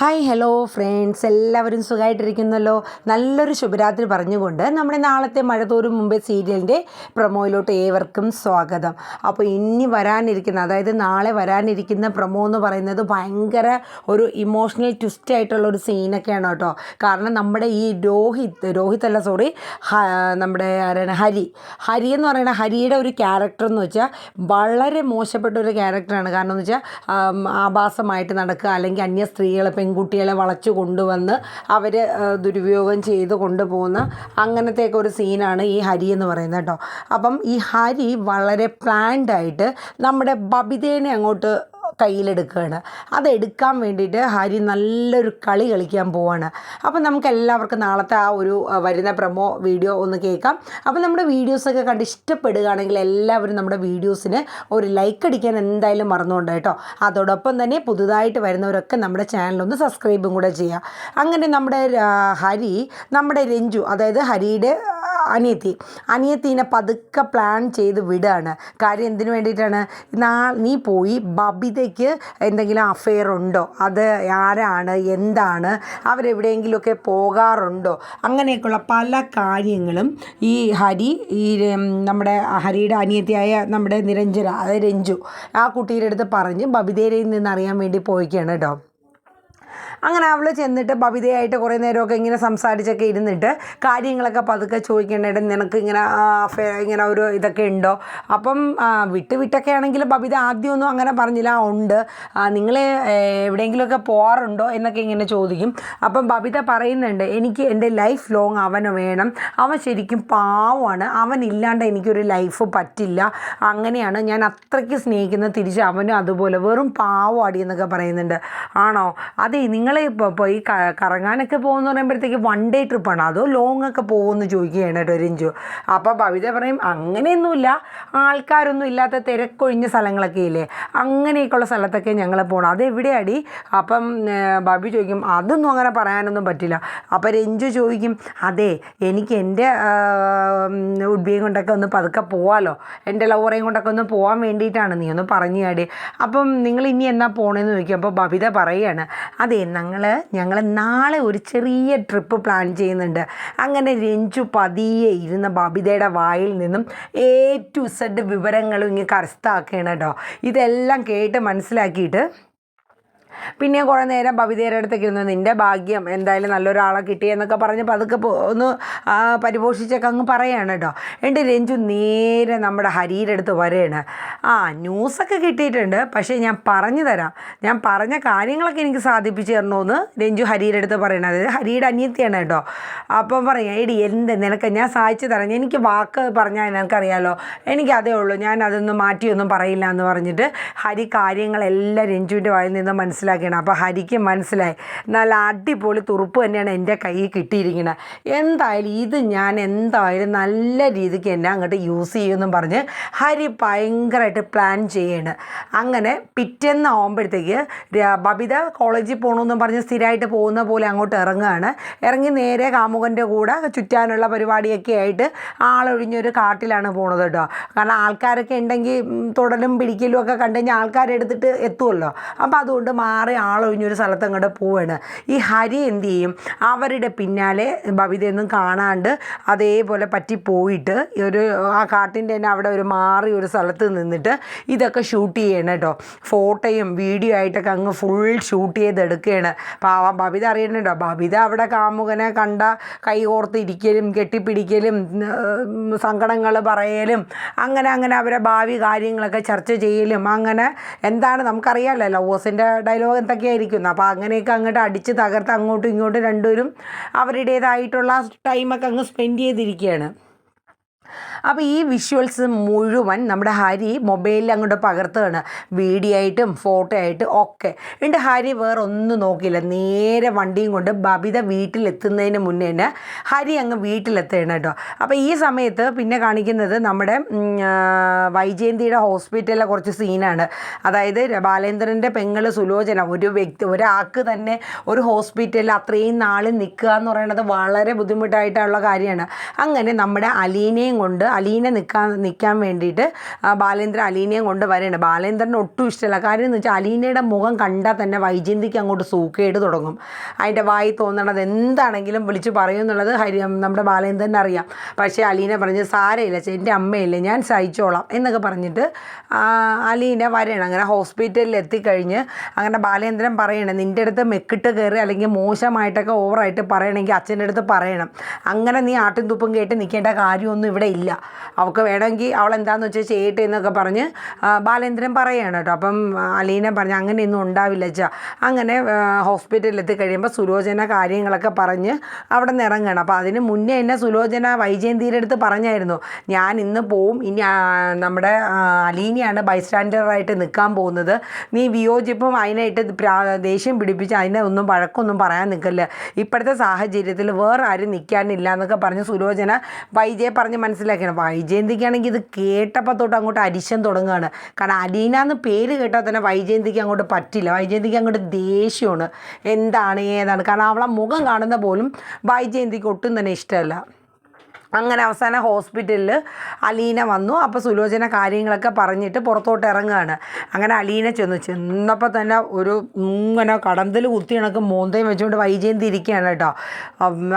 Hi hello friends എല്ലാവരും സുഖമായിട്ടിരിക്കുന്നല്ലോ നല്ലൊരു ശുഭരാത്രി പറഞ്ഞുകൊണ്ട് നമ്മുടെ നാളത്തെ മഴ തോറും മുമ്പേ സീരിയലിന്റെ പ്രൊമോയിലോട്ട് ഏവർക്കും സ്വാഗതം. അപ്പോൾ ഇനി വരാനിരിക്കുന്ന അതായത് നാളെ വരാനിരിക്കുന്ന പ്രൊമോ എന്ന് പറയുന്നത് ഭയങ്കര ഒരു ഇമോഷണൽ ട്വിസ്റ്റ് ആയിട്ടുള്ള ഒരു സീനൊക്കെയാണ് കേട്ടോ. കാരണം നമ്മുടെ ഈ രോഹിത് രോഹിത് അല്ല സോറി നമ്മുടെ ആരാണ് ഹരി. ഹരി എന്ന് പറയുന്ന ഹരിയുടെ ഒരു ക്യാരക്ടർ എന്ന് വെച്ചാൽ വളരെ മോശപ്പെട്ട ഒരു ക്യാരക്ടറാണ് കാരണം എന്ന് വെച്ചാൽ ആഭാസമായിട്ട് നടക്കുക അല്ലെങ്കിൽ അന്യ സ്ത്രീകളെ പെൺകുട്ടികളെ വളച്ചു കൊണ്ടുവന്ന് അവർ ദുരുപയോഗം ചെയ്ത് കൊണ്ടുപോകുന്ന അങ്ങനത്തെയൊക്കെ ഒരു സീനാണ് ഈ ഹരി എന്ന് പറയുന്നത് കേട്ടോ. അപ്പം ഈ ഹരി വളരെ പ്ലാൻഡായിട്ട് നമ്മുടെ ബബിതേനെ അങ്ങോട്ട് കയ്യിലെടുക്കുകയാണ്. അതെടുക്കാൻ വേണ്ടിയിട്ട് ഹരി നല്ലൊരു കളി കളിക്കാൻ പോവാണ്. അപ്പം നമുക്ക് എല്ലാവർക്കും നാളത്തെ ആ ഒരു വരുന്ന പ്രമോ വീഡിയോ ഒന്ന് കേൾക്കാം. അപ്പം നമ്മുടെ വീഡിയോസൊക്കെ കണ്ട് ഇഷ്ടപ്പെടുകയാണെങ്കിൽ എല്ലാവരും നമ്മുടെ വീഡിയോസിന് ഒരു ലൈക്ക് അടിക്കാൻ എന്തായാലും മറന്നുകൊണ്ട് കേട്ടോ. അതോടൊപ്പം തന്നെ പുതുതായിട്ട് വരുന്നവരൊക്കെ നമ്മുടെ ചാനലൊന്ന് സബ്സ്ക്രൈബും കൂടെ ചെയ്യുക അങ്ങനെ നമ്മുടെ ഹരി നമ്മുടെ രഞ്ജു അതായത് ഹരിയുടെ അനിയത്തി. അനിയത്തീനെ പതുക്കെ പ്ലാൻ ചെയ്ത് വിടുകയാണ് കാര്യം എന്തിനു വേണ്ടിയിട്ടാണ്? നാ നീ പോയി ബബിതയ്ക്ക് എന്തെങ്കിലും അഫെയർ ഉണ്ടോ? അത് ആരാണ്? എന്താണ്? അവരെവിടെയെങ്കിലുമൊക്കെ പോകാറുണ്ടോ? അങ്ങനെയൊക്കെയുള്ള പല കാര്യങ്ങളും ഈ ഹരി ഈ നമ്മുടെ ഹരിയുടെ അനിയത്തിയായ നമ്മുടെ നിരഞ്ജന അതായത് രഞ്ജു ആ കുട്ടിയുടെ അടുത്ത് പറഞ്ഞ് ബബിതയിൽ നിന്ന് അറിയാൻ വേണ്ടി പോയിക്കാണ് കേട്ടോ. അങ്ങനെ അവൾ ചെന്നിട്ട് ബബിതയായിട്ട് കുറേ നേരമൊക്കെ ഇങ്ങനെ സംസാരിച്ചൊക്കെ ഇരുന്നിട്ട് കാര്യങ്ങളൊക്കെ പതുക്കെ ചോദിക്കേണ്ടത് നിനക്ക് ഇങ്ങനെ ഇങ്ങനെ ഒരു ഇതൊക്കെ ഉണ്ടോ? അപ്പം വിട്ട് വിട്ടൊക്കെ ആണെങ്കിൽ ബബിത ആദ്യമൊന്നും അങ്ങനെ പറഞ്ഞില്ല "ആ, ഉണ്ട് നിങ്ങൾ എവിടെയെങ്കിലുമൊക്കെ പോകാറുണ്ടോ എന്നൊക്കെ ഇങ്ങനെ ചോദിക്കും. അപ്പം ബബിത പറയുന്നുണ്ട് എനിക്ക് എന്റെ ലൈഫ് ലോങ് അവന് വേണം. അവൻ ശരിക്കും പാവമാണ്. അവൻ ഇല്ലാണ്ട് എനിക്കൊരു ലൈഫ് പറ്റില്ല. അങ്ങനെയാണ് ഞാൻ അത്രയ്ക്ക് സ്നേഹിക്കുന്നത്. തിരിച്ച് അവനും അതുപോലെ വെറും പാവമാടി എന്നൊക്കെ പറയുന്നുണ്ട്. ആണോ? അതെ നിങ്ങൾ ഇപ്പോൾ ക- കറങ്ങാനൊക്കെ പോകുമെന്ന് പറയുമ്പോഴത്തേക്ക് വൺ ഡേ ട്രിപ്പാണ് അതോ ലോങ് ഒക്കെ പോകുമെന്ന് ചോദിക്കുകയാണ് കേട്ടോ രഞ്ജു. അപ്പോൾ ഭവിത പറയും അങ്ങനെയൊന്നുമില്ല. ആൾക്കാരൊന്നും ഇല്ലാത്ത തിരക്കൊഴിഞ്ഞ സ്ഥലങ്ങളൊക്കെ ഇല്ലേ? അങ്ങനെയൊക്കെയുള്ള സ്ഥലത്തൊക്കെ ഞങ്ങൾ പോകണം അതെവിടെയാടി അപ്പം ഭവി ചോദിക്കും അതൊന്നും അങ്ങനെ പറയാനൊന്നും പറ്റില്ല. അപ്പോൾ രഞ്ജു ചോദിക്കും അതെ എനിക്ക് എന്റെ ഉഡ്ബിയും കൊണ്ടൊക്കെ ഒന്ന് പതുക്കെ പോവാലോ. എന്റെ ലവറേയും കൊണ്ടൊക്കെ ഒന്ന് പോകാൻ വേണ്ടിയിട്ടാണ് നീ ഒന്ന് പറഞ്ഞു കാടി. അപ്പം നിങ്ങൾ ഇനി എന്നാ പോണേന്ന് ചോദിക്കും. അപ്പോൾ ഭവിത പറയുകയാണ് അതെ ഞങ്ങൾ ഞങ്ങൾ നാളെ ഒരു ചെറിയ ട്രിപ്പ് പ്ലാൻ ചെയ്യുന്നുണ്ട്. അങ്ങനെ രഞ്ജു പതിയെ ഇരുന്ന ബബിതയുടെ വായിൽ നിന്നും എ ടു സെഡ് വിവരങ്ങളും ഇങ്ങനെ കരസ്ഥാക്കുകയാണ് കേട്ടോ. ഇതെല്ലാം കേട്ട് മനസ്സിലാക്കിയിട്ട് പിന്നെ കുറേ നേരം ബബിതയുടെ അടുത്തേക്ക് ഇരുന്നു നിന്റെ ഭാഗ്യം എന്തായാലും നല്ലൊരാളെ കിട്ടിയെന്നൊക്കെ പറഞ്ഞ് പതുക്കെ ഒന്ന് പരിപോഷിച്ചൊക്കെ അങ്ങ് പറയാണ് കേട്ടോ എന്റെ രഞ്ജു നേരെ നമ്മുടെ ഹരിയുടെ അടുത്ത് വരുകയാണ് ആ ന്യൂസൊക്കെ കിട്ടിയിട്ടുണ്ട്. പക്ഷേ ഞാൻ പറഞ്ഞു തരാം. ഞാൻ പറഞ്ഞ കാര്യങ്ങളൊക്കെ എനിക്ക് സാധിപ്പിച്ച് തരണമെന്ന് രഞ്ജു ഹരിയുടെ അടുത്ത് പറയണത് അതായത് ഹരിയുടെ അനിയത്തിയാണ് കേട്ടോ അപ്പം പറയാം എടി എന്ത് നിനക്ക് ഞാൻ സഹായിച്ചു തരാം. എനിക്ക് വാക്ക് പറഞ്ഞാൽ നിനക്കറിയാലോ. എനിക്ക് അതേ ഉള്ളൂ. ഞാൻ അതൊന്നും മാറ്റിയൊന്നും പറയില്ല എന്ന് പറഞ്ഞിട്ട് ഹരി കാര്യങ്ങളെല്ലാം രഞ്ജുവിന്റെ വായിൽ നിന്ന് മനസ്സിലാക്കിയാണ്. അപ്പോൾ ഹരിക്ക് മനസ്സിലായി. നല്ല അടിപൊളി തുറുപ്പ് തന്നെയാണ് എന്റെ കയ്യിൽ കിട്ടിയിരിക്കുന്നത് എന്തായാലും ഇത് ഞാൻ എന്തായാലും നല്ല രീതിക്ക് എന്നെ അങ്ങോട്ട് യൂസ് ചെയ്യുമെന്നും പറഞ്ഞ് ഹരി ഭയങ്കരമായിട്ട് പ്ലാൻ ചെയ്യാണ്. അങ്ങനെ പിറ്റേന്ന് ആകുമ്പോഴത്തേക്ക് ബബിത കോളേജിൽ പോകണമെന്നും പറഞ്ഞ് സ്ഥിരമായിട്ട് പോകുന്ന പോലെ അങ്ങോട്ട് ഇറങ്ങുകയാണ്. ഇറങ്ങി നേരെ കാമുകന്റെ കൂടെ ചുറ്റാനുള്ള പരിപാടിയൊക്കെ ആയിട്ട് ആളൊഴിഞ്ഞൊരു കാട്ടിലാണ് പോണത് കേട്ടോ. കാരണം ആൾക്കാരൊക്കെ ഉണ്ടെങ്കിൽ തുടലും പിടിക്കലും ഒക്കെ കണ്ടു കഴിഞ്ഞാൽ ആൾക്കാരെടുത്തിട്ട് എത്തുമല്ലോ അപ്പോൾ അതുകൊണ്ട് ആളൊഴിഞ്ഞൊരു സ്ഥലത്ത് അങ്ങോട്ട് പോവാണ്. ഈ ഹരി എന്ത് ചെയ്യും? അവരുടെ പിന്നാലെ ഭവിതയൊന്നും കാണാണ്ട് അതേപോലെ പറ്റിപ്പോയിട്ട് ഒരു ആ കാട്ടിന്റെ തന്നെ അവിടെ ഒരു മാറി ഒരു സ്ഥലത്ത് നിന്നിട്ട് ഇതൊക്കെ ഷൂട്ട് ചെയ്യണം കേട്ടോ. ഫോട്ടോയും വീഡിയോ ആയിട്ടൊക്കെ അങ്ങ് ഫുൾ ഷൂട്ട് ചെയ്തെടുക്കുകയാണ്. പാവം ബബിത അറിയണുണ്ടോ ബബിത അവിടെ കാമുകനെ കണ്ട കൈ കോർത്ത് ഇരിക്കലും കെട്ടിപ്പിടിക്കലും സങ്കടങ്ങൾ പറയലും അങ്ങനെ അങ്ങനെ അവരെ ഭാവി കാര്യങ്ങളൊക്കെ ചർച്ച ചെയ്യലും അങ്ങനെ എന്താണ് നമുക്കറിയാമല്ലോ ലവേഴ്സിന്റെ എന്തൊക്കെയായിരിക്കും അപ്പോൾ അങ്ങനെയൊക്കെ അങ്ങോട്ട് അടിച്ച് തകർത്ത് അങ്ങോട്ടും ഇങ്ങോട്ടും രണ്ടുപേരും അവരുടേതായിട്ടുള്ള ടൈമൊക്കെ അങ്ങ് സ്പെൻഡ് ചെയ്തിരിക്കുകയാണ്. അപ്പോൾ ഈ വിഷ്വൽസ് മുഴുവൻ നമ്മുടെ ഹരി മൊബൈലിൽ അങ്ങോട്ട് പകർത്തുകയാണ്. വീഡിയോ ആയിട്ടും ഫോട്ടോ ആയിട്ടും ഒക്കെ. എന്നിട്ട് ഹരി വേറെ ഒന്നും നോക്കിയില്ല. നേരെ വണ്ടിയും കൊണ്ട് ബബിത വീട്ടിലെത്തുന്നതിന് മുന്നേ തന്നെ ഹരി അങ്ങ് വീട്ടിലെത്തുകയാണ് കേട്ടോ. അപ്പോൾ ഈ സമയത്ത് പിന്നെ കാണിക്കുന്നത് നമ്മുടെ വൈജയന്തിയുടെ ഹോസ്പിറ്റലിലെ കുറച്ച് സീനാണ് അതായത് ബാലേന്ദ്രന്റെ പെങ്ങൾ സുലോചന ഒരു വ്യക്തി ഒരാൾക്ക് തന്നെ ഒരു ഹോസ്പിറ്റലിൽ അത്രയും നാൾ നിൽക്കുക എന്ന് പറയുന്നത് വളരെ ബുദ്ധിമുട്ടായിട്ടുള്ള കാര്യമാണ്. അങ്ങനെ നമ്മുടെ അലീനയും കൊണ്ട് അലീന നിൽക്കാൻ നിൽക്കാൻ വേണ്ടിയിട്ട് ബാലേന്ദ്രൻ അലീനയും കൊണ്ട് വരേണ്ട ബാലേന്ദ്രന് ഒട്ടും ഇഷ്ടമല്ല. കാര്യം എന്ന് വെച്ചാൽ അലീനയുടെ മുഖം കണ്ടാൽ തന്നെ വൈജയന്തിക്ക് അങ്ങോട്ട് സൂക്കേട് തുടങ്ങും. അതിന്റെ വായി തോന്നണത് എന്താണെങ്കിലും വിളിച്ച് പറയും എന്നുള്ളത് ഹരി നമ്മുടെ ബാലേന്ദ്രൻ അറിയാം. പക്ഷേ അലീന പറഞ്ഞ് സാരയില്ല എന്റെ അമ്മയില്ലേ ഞാൻ സഹിച്ചോളാം എന്നൊക്കെ പറഞ്ഞിട്ട് അലീന വരണം. അങ്ങനെ ഹോസ്പിറ്റലിൽ എത്തിക്കഴിഞ്ഞ് അങ്ങനെ ബാലേന്ദ്രൻ പറയണം നിന്റെ അടുത്ത് മെക്കിട്ട് കയറി അല്ലെങ്കിൽ മോശമായിട്ടൊക്കെ ഓവറായിട്ട് പറയണമെങ്കിൽ അച്ഛന്റെ അടുത്ത് പറയണം. അങ്ങനെ നീ ആട്ടും തുപ്പും കേട്ട് നിൽക്കേണ്ട കാര്യമൊന്നും ഇവിടെ ഇല്ല. അവൾക്ക് വേണമെങ്കിൽ അവൾ എന്താണെന്ന് വെച്ചാൽ ചെയ്യട്ടെ എന്നൊക്കെ പറഞ്ഞ് ബാലേന്ദ്രൻ പറയുകയാണ് കേട്ടോ. അപ്പം അലീന പറഞ്ഞു അങ്ങനെയൊന്നും ഉണ്ടാവില്ല ചാ അങ്ങനെ ഹോസ്പിറ്റലിൽ എത്തിക്കഴിയുമ്പോൾ സുലോചന കാര്യങ്ങളൊക്കെ പറഞ്ഞ് അവിടെ നിന്ന് ഇറങ്ങണം. അപ്പോൾ അതിന് മുന്നേ എന്നെ സുലോചന വൈജയന്തിയുടെ അടുത്ത് പറഞ്ഞായിരുന്നു. ഞാൻ ഇന്ന് പോവും. ഇനി നമ്മുടെ അലീനയാണ് ബൈസ്റ്റാൻഡറായിട്ട് നിൽക്കാൻ പോകുന്നത്. നീ വിയോജിപ്പും അതിനായിട്ട് ദേഷ്യം പിടിപ്പിച്ച് അതിനെ ഒന്നും വഴക്കൊന്നും പറയാൻ നിൽക്കല്ല. ഇപ്പോഴത്തെ സാഹചര്യത്തിൽ വേറെ ആരും നിൽക്കാനില്ല എന്നൊക്കെ പറഞ്ഞ് സുലോചന വൈജയെ പറഞ്ഞ് മനസ്സിലാക്കണം വൈജയന്തിക്കാണെങ്കിൽ ഇത് കേട്ടപ്പോൾ തൊട്ട് അങ്ങോട്ട് അരിശം തുടങ്ങുകയാണ്. കാരണം അലീന എന്ന് പേര് കേട്ടാൽ തന്നെ വൈജയന്തിക്ക് അങ്ങോട്ട് പറ്റില്ല. വൈജയന്തിക്ക് അങ്ങോട്ട് ദേഷ്യമാണ്. എന്താണ് ഏതാണ്? കാരണം അവളെ മുഖം കാണുന്ന പോലും വൈജയന്തിക്ക് ഒട്ടും തന്നെ ഇഷ്ടമല്ല. അങ്ങനെ അവസാനം ഹോസ്പിറ്റലിൽ അലീന വന്നു. അപ്പോൾ സുലോചന കാര്യങ്ങളൊക്കെ പറഞ്ഞിട്ട് പുറത്തോട്ട് ഇറങ്ങുകയാണ് അങ്ങനെ അലീന ചെന്ന്. ചെന്നപ്പോൾ തന്നെ ഒരു ഇങ്ങനെ കടന്തൽ കുത്തി കണക്ക് മോന്തയും വെച്ചുകൊണ്ട് വൈജയന്തി ഇരിക്കുകയാണ് കേട്ടോ.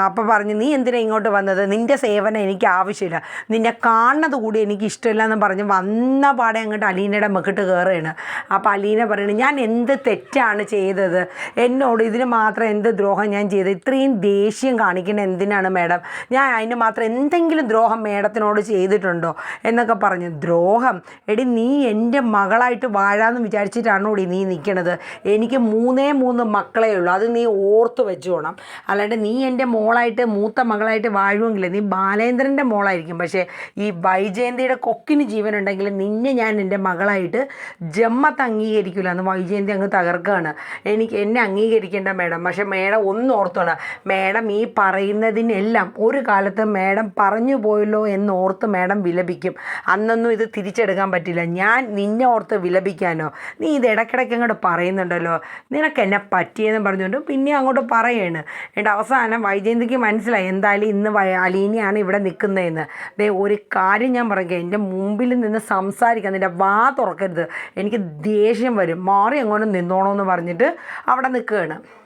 അപ്പോൾ പറഞ്ഞു നീ എന്തിനാ ഇങ്ങോട്ട് വന്നത്? നിന്റെ സേവനം എനിക്ക് ആവശ്യമില്ല. നിന്നെ കാണുന്നത് കൂടി എനിക്ക് ഇഷ്ടമില്ല എന്ന് പറഞ്ഞ് വന്ന പാടെ അങ്ങോട്ട് അലീനയുടെ മെക്കിട്ട് കയറുകയാണ് അപ്പോൾ അലീന പറയുന്നത് ഞാൻ എന്ത് തെറ്റാണ് ചെയ്തത്? എന്നോട് ഇതിന് മാത്രം എന്ത് ദ്രോഹം ഞാൻ ചെയ്തത്? ഇത്രയും ദേഷ്യം കാണിക്കുന്നത് എന്തിനാണ് മാഡം? ഞാൻ അതിന് മാത്രം എന്തെങ്കിലും ദ്രോഹം മേഡത്തിനോട് ചെയ്തിട്ടുണ്ടോ എന്നൊക്കെ പറഞ്ഞു. ദ്രോഹം? എടി നീ എന്റെ മകളായിട്ട് വാഴാന്ന് വിചാരിച്ചിട്ടാണ് കൂടി നീ നിൽക്കണത് എനിക്ക് മൂന്നേ മൂന്ന് മക്കളേ ഉള്ളൂ. അത് നീ ഓർത്ത് വെച്ചോണം. അല്ലാണ്ട് നീ എന്റെ മോളായിട്ട് മൂത്ത മകളായിട്ട് വാഴുമെങ്കിൽ നീ ബാലേന്ദ്രന്റെ മോളായിരിക്കും. പക്ഷേ ഈ വൈജയന്തിയുടെ കൊക്കിന് ജീവനുണ്ടെങ്കിൽ നിന്നെ ഞാൻ എന്റെ മകളായിട്ട് ജമ്മത്ത് അംഗീകരിക്കില്ല എന്ന് വൈജയന്തി അങ്ങ് തകർക്കുകയാണ് എനിക്ക് എന്നെ അംഗീകരിക്കേണ്ട മേഡം. പക്ഷേ മേഡം ഒന്ന് ഓർത്തോണം മേഡം ഈ പറയുന്നതിനെല്ലാം ഒരു കാലത്ത് മേഡം പറഞ്ഞു പോയല്ലോ എന്ന് ഓർത്ത് മാഡം വിലപിക്കും. അന്നൊന്നും ഇത് തിരിച്ചെടുക്കാൻ പറ്റില്ല. ഞാൻ നിന്നെ ഓർത്ത് വിലപിക്കാനോ? നീ ഇത് ഇടയ്ക്കിടയ്ക്ക് അങ്ങോട്ട് പറയുന്നുണ്ടല്ലോ. നിനക്ക് എന്നെ പറ്റിയെന്ന് പറഞ്ഞുകൊണ്ട് പിന്നെ അങ്ങോട്ട് പറയാണ്. എന്നിട്ട് അവസാനം വൈജയന്തിക്ക് മനസ്സിലായി. എന്തായാലും ഇന്ന് അലീനയാണ് ഇവിടെ നിൽക്കുന്നതെന്ന്. ദേ ഒരു കാര്യം ഞാൻ പറയുക എന്റെ മുമ്പിൽ നിന്ന് സംസാരിക്കാൻ നിന്റെ വാ തുറക്കരുത്. എനിക്ക് ദേഷ്യം വരും. മാറി അങ്ങോട്ട് നിന്നോണമെന്ന് പറഞ്ഞിട്ട് അവിടെ നിൽക്കുകയാണ്.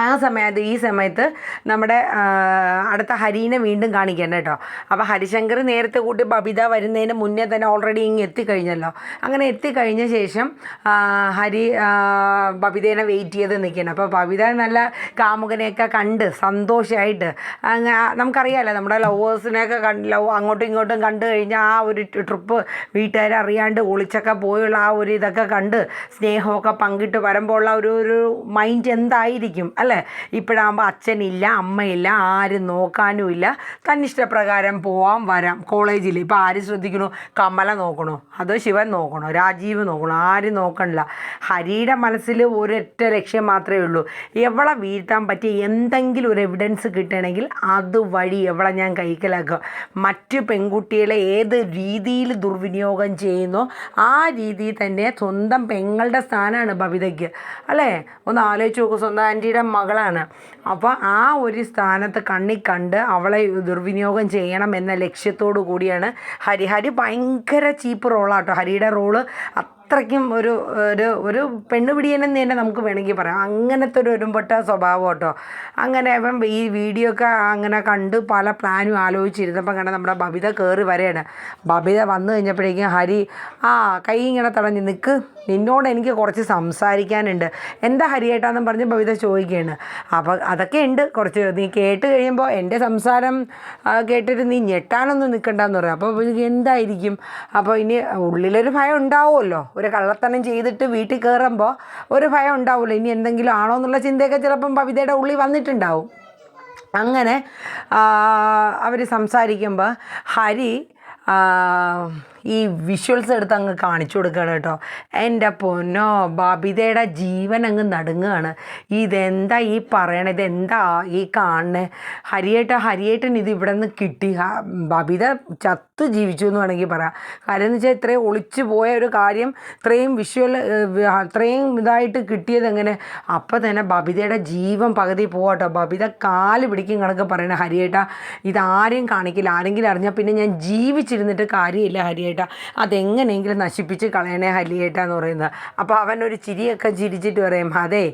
ആ സമയത്ത് ഈ സമയത്ത് നമ്മുടെ അടുത്ത ഹരീനെ വീണ്ടും കാണിക്കണം കേട്ടോ. അപ്പോൾ ഹരിശങ്കർ നേരത്തെ കൂട്ടി ബബിത വരുന്നതിന് മുന്നേ തന്നെ ഓൾറെഡി ഇങ്ങ് എത്തിക്കഴിഞ്ഞല്ലോ. അങ്ങനെ എത്തിക്കഴിഞ്ഞ ശേഷം ഹരി ബബിതേനെ വെയിറ്റ് ചെയ്ത് നിൽക്കണം അപ്പോൾ ബബിത നല്ല കാമുകനെയൊക്കെ കണ്ട് സന്തോഷമായിട്ട് നമുക്കറിയാമല്ലോ നമ്മുടെ ലവേഴ്സിനെയൊക്കെ കണ്ട് ലവ് അങ്ങോട്ടും ഇങ്ങോട്ടും കണ്ടു കഴിഞ്ഞാൽ ആ ഒരു ട്രിപ്പ് വീട്ടുകാരറിയാണ്ട് ഒളിച്ചൊക്കെ പോയുള്ള ആ ഒരു ഇതൊക്കെ കണ്ട് സ്നേഹമൊക്കെ പങ്കിട്ട് വരുമ്പോൾ ഉള്ള ഒരു ഒരു മൈൻഡ് എന്തായിരിക്കും? അല്ലേ? ഇപ്പോഴാകുമ്പോൾ അച്ഛനില്ല അമ്മയില്ല ആരും നോക്കാനും ഇല്ല. തന്നിഷ്ടപ്രകാരം പോവാം വരാം. കോളേജിൽ ഇപ്പോൾ ആര് ശ്രദ്ധിക്കണു? കമല നോക്കണോ. അതോ ശിവൻ നോക്കണോ? രാജീവ് നോക്കണോ? ആരും നോക്കണില്ല. ഹരിയുടെ മനസ്സിൽ ഒരൊറ്റ ലക്ഷ്യം മാത്രമേ ഉള്ളൂ. എവളെ വീഴ്ത്താൻ പറ്റിയ എന്തെങ്കിലും ഒരു എവിഡൻസ് കിട്ടണമെങ്കിൽ അതുവഴി എവളെ ഞാൻ കൈക്കലാക്കുക. മറ്റ് പെൺകുട്ടികളെ ഏത് രീതിയിൽ ദുർവിനിയോഗം ചെയ്യുന്നോ ആ രീതിയിൽ തന്നെ സ്വന്തം പെങ്ങളുടെ സ്ഥാനമാണ് ഭവിതയ്ക്ക്. അല്ലേ? ഒന്ന് ആലോചിച്ച് നോക്കൂ. സ്വന്തം ആന്റിയുടെ മകളാണ്. അപ്പോൾ ആ ഒരു സ്ഥാനത്ത് കണ്ണി കണ്ട് അവളെ ദുർവിനിയോഗം ചെയ്യണം എന്ന ലക്ഷ്യത്തോടു കൂടിയാണ് ഹരിഹരി ഹരി ഭയങ്കര ചീപ്പ് റോളാട്ടോ. ഹരിയുടെ റോൾ അത്രയ്ക്കും ഒരു ഒരു ഒരു പെണ്ണുപിടിയനെന്ന് തന്നെ നമുക്ക് വേണമെങ്കിൽ പറയാം. അങ്ങനത്തെ ഒരു ഒരുമ്പെട്ട സ്വഭാവം കേട്ടോ. അങ്ങനെ ഇപ്പം ഈ വീഡിയോ ഒക്കെ അങ്ങനെ കണ്ട് പല പ്ലാനും ആലോചിച്ചിരുന്നപ്പം കണ്ട നമ്മുടെ ബബിത കയറി വരെയാണ്. ബബിത വന്നു കഴിഞ്ഞപ്പോഴേക്കും ഹരി ആ കൈ ഇങ്ങനെ തടഞ്ഞ് നിൽക്ക് നിന്നോട് എനിക്ക് കുറച്ച് സംസാരിക്കാനുണ്ട്. എന്താ ഹരിയേട്ടാന്നും പറഞ്ഞ് ബബിത ചോദിക്കുകയാണ്. അപ്പോൾ അതൊക്കെ ഉണ്ട്. കുറച്ച് നീ കേട്ട് കഴിയുമ്പോൾ എന്റെ സംസാരം കേട്ടിട്ട് നീ ഞെട്ടാനൊന്നും നിൽക്കണ്ടെന്ന് പറയാം. അപ്പോൾ എന്തായിരിക്കും? അപ്പോൾ ഇനി ഉള്ളിലൊരു ഭയം ഉണ്ടാവുമല്ലോ. ഒരു കള്ളത്തനം ചെയ്തിട്ട് വീട്ടിൽ കയറുമ്പോൾ ഒരു ഭയം ഉണ്ടാവുമല്ലോ. ഇനി എന്തെങ്കിലും ആണോ എന്നുള്ള ചിന്തയൊക്കെ ചിലപ്പം പവിതയുടെ ഉള്ളിൽ വന്നിട്ടുണ്ടാവും. അങ്ങനെ അവർ സംസാരിക്കുമ്പോൾ ഹരി ഈ വിഷ്വൽസ് എടുത്ത് അങ്ങ് കാണിച്ചു കൊടുക്കുകയാണ് കേട്ടോ. എന്റെ പൊന്നോ ബബിതയുടെ ജീവൻ അങ്ങ് നടുങ്ങുകയാണ്. ഇതെന്താ ഈ പറയണത് ഇതെന്താ ഈ കാണണേ? ഹരിയേട്ട ഹരിയേട്ടൻ ഇത് ഇവിടെ നിന്ന് കിട്ടി ബാബിത ചത്തു ജീവിച്ചു എന്ന് വേണമെങ്കിൽ പറയാം. കാര്യം എന്ന് വെച്ചാൽ ഇത്രയും ഒളിച്ചു പോയ ഒരു കാര്യം ഇത്രയും വിഷ്വൽ അത്രയും ഇതായിട്ട് കിട്ടിയത് എങ്ങനെ? അപ്പം തന്നെ ബബിതയുടെ ജീവൻ പകുതി പോകട്ടോ ബബിത കാൽ പിടിക്കും കണക്ക് പറയണേ ഹരിയേട്ട. ഇതാരെയും കാണിക്കില്ല. ആരെങ്കിലും അറിഞ്ഞാൽ പിന്നെ ഞാൻ ജീവിച്ചിരുന്നിട്ട് കാര്യമില്ല ഹരിയേട്ട. അതെങ്ങനെയെങ്കിലും നശിപ്പിച്ച് കളയണേ ഹലിയേട്ട എന്ന് പറയുന്നത്. അപ്പോൾ അവനൊരു ചിരിയൊക്കെ ചിരിച്ചിട്ട് പറയും അതെ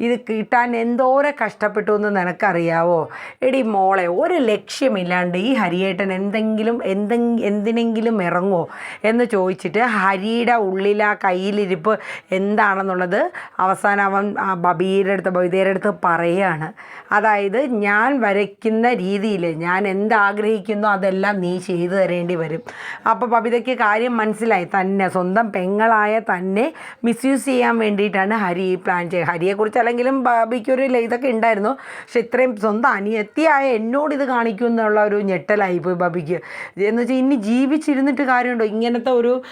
ഇത് കിട്ടാൻ എന്തോരം കഷ്ടപ്പെട്ടു എന്ന് നിനക്കറിയാവോ? എടി മോളെ ഒരു ലക്ഷ്യമില്ലാണ്ട് ഈ ഹരിയേട്ടൻ എന്തെങ്കിലും എന്തെങ്കിലും എന്തിനെങ്കിലും ഇറങ്ങുമോ എന്ന് ചോദിച്ചിട്ട് ഹരിയുടെ ഉള്ളിൽ ആ കയ്യിലിരിപ്പ് എന്താണെന്നുള്ളത് അവസാനം അവൻ ബബീരുടെ അടുത്ത് ബബീതയുടെ അടുത്ത് പറയുകയാണ്. അതായത് ഞാൻ വരയ്ക്കുന്ന രീതിയിൽ ഞാൻ എന്താഗ്രഹിക്കുന്നോ അതെല്ലാം നീ ചെയ്തു തരേണ്ടി വരും. അപ്പോൾ ബബിതയ്ക്ക് കാര്യം മനസ്സിലായി. തന്നെ സ്വന്തം പെങ്ങളായ തന്നെ മിസ്യൂസ് ചെയ്യാൻ വേണ്ടിയിട്ടാണ് ഹരി പ്ലാൻ ചെയ്യുക ഹരിയെക്കുറിച്ച് അല്ലെങ്കിലും ബാബിക്കൊരു ഇതൊക്കെ ഉണ്ടായിരുന്നു പക്ഷെ ഇത്രയും സ്വന്തം അനിയത്തിയായ എന്നോട് ഇത് കാണിക്കും എന്നുള്ള ഒരു ഞെട്ടലായി പോയി ബാബിക്ക്. എന്ന് വെച്ചാൽ ഇനി ജീവിച്ചിരുന്നിട്ട് കാര്യമുണ്ടോ? ഇങ്ങനത്തെ ഒരു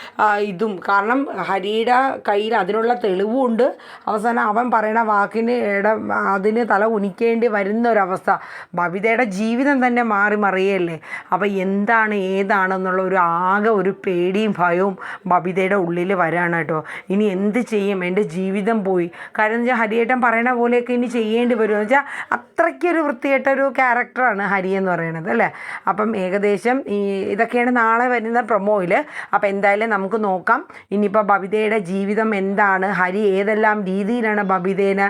ഇതും. കാരണം ഹരിയുടെ കയ്യിൽ അതിനുള്ള തെളിവുമുണ്ട് അവസാനം അവൻ പറയണ വാക്കിന് ഇട അതിന് തല ഉനിക്കേണ്ടി വരുന്ന ഒരവസ്ഥ ബബിതയുടെ ജീവിതം തന്നെ മാറി മറിയല്ലേ? അപ്പോൾ എന്താണ് ഏതാണെന്നുള്ള ഒരു ആകെ ഒരു പേടിയും ഭയവും ബബിതയുടെ ഉള്ളിൽ വരാണ് കേട്ടോ. ഇനി എന്ത് ചെയ്യും? എന്റെ ജീവിതം പോയി. കാരണം എന്ന് വെച്ചാൽ ഹരിയേട്ടൻ പറയണ പോലെയൊക്കെ ഇനി ചെയ്യേണ്ടി വരും എന്ന് വെച്ചാൽ അത്രയ്ക്കൊരു വൃത്തികെട്ടൊരു ക്യാരക്ടറാണ് ഹരി എന്ന് പറയുന്നത് അല്ലേ? അപ്പം ഏകദേശം ഈ ഇതൊക്കെയാണ് നാളെ വരുന്ന പ്രൊമോയിൽ അപ്പോൾ എന്തായാലും നമുക്ക് നോക്കാം. ഇനിയിപ്പോൾ ബബിതയുടെ ജീവിതം എന്താണ്? ഹരി ഏതെല്ലാം രീതിയിലാണ് ബബിതേനെ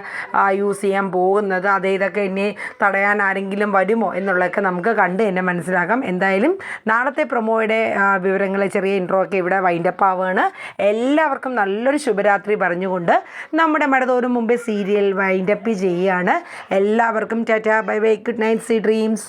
യൂസ് ചെയ്യാൻ പോകുന്നത്? അത് ഇതൊക്കെ എന്നെ തടയാൻ ആരെങ്കിലും വരുമോ? എന്നുള്ളതൊക്കെ നമുക്ക് കണ്ട് തന്നെ മനസ്സിലാക്കാം. എന്തായാലും നാളത്തെ പ്രൊമോയുടെ വിവരങ്ങൾ ചെറിയ ഇൻട്രോ ഒക്കെ ഇവിടെ വൈൻഡപ്പ് ആവുകയാണ് എല്ലാവർക്കും നല്ലൊരു ശുഭരാത്രി പറഞ്ഞുകൊണ്ട് നമ്മുടെ മടതോറും മുമ്പേ സീരിയൽ വൈൻഡപ്പ് ചെയ്യുകയാണ് എല്ലാവർക്കും tata bye bye good night sweet dreams